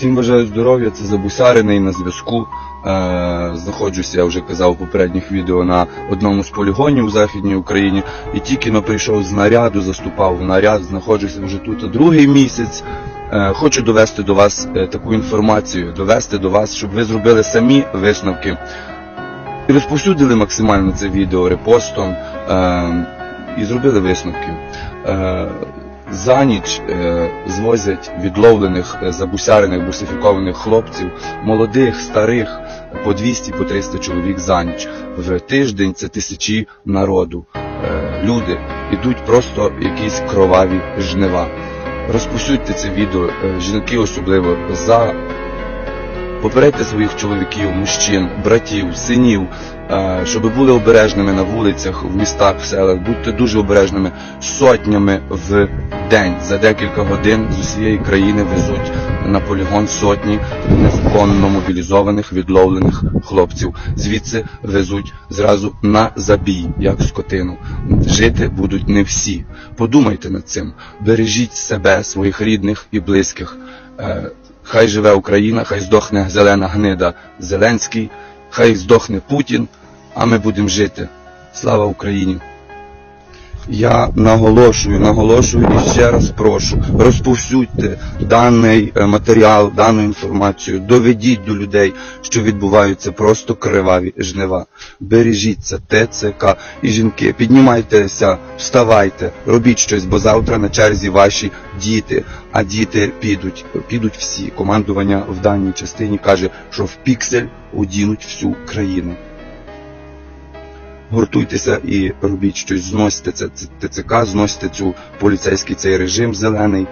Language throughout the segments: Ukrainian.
Всім бажаю здоров'я, це Забусяриний на зв'язку. Е, знаходжуся, я вже казав у попередніх відео, на одному з полігонів у Західній Україні. І тільки но прийшов з наряду, заступав в наряд, знаходжуся вже тут другий місяць. Е, хочу довести до вас е, таку інформацію, довести до вас, щоб ви зробили самі висновки. І розповсюдили максимально це відео репостом е, і зробили висновки. Е, за ніч е, звозять відловлених, е, забусярених, бусифікованих хлопців, молодих, старих, по 200, по 300 чоловік за ніч. В тиждень це тисячі народу. Е, люди ідуть просто якісь кроваві жнива. Розпосюдьте це відео, жінки особливо, за попередьте своїх чоловіків, мужчин, братів, синів, е, щоб були обережними на вулицях, в містах, в селах, будьте дуже обережними сотнями в день. За декілька годин з усієї країни везуть на полігон сотні незаконно мобілізованих, відловлених хлопців. Звідси везуть зразу на забій, як скотину. Жити будуть не всі. Подумайте над цим. Бережіть себе, своїх рідних і близьких. Хай живе Україна, хай здохне зелена гнида Зеленський, хай здохне Путін, а ми будемо жити. Слава Україні! Я наголошую, наголошую і ще раз прошу, розповсюдьте даний е, матеріал, дану інформацію, доведіть до людей, що відбуваються просто криваві жнива. Бережіться, ТЦК і жінки, піднімайтеся, вставайте, робіть щось, бо завтра на черзі ваші діти, а діти підуть, підуть всі. Командування в даній частині каже, що в піксель удінуть всю країну гуртуйтеся і робіть щось, зносьте це ТЦК, зносьте цю поліцейський цей режим зелений.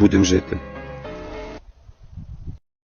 Будемо жити.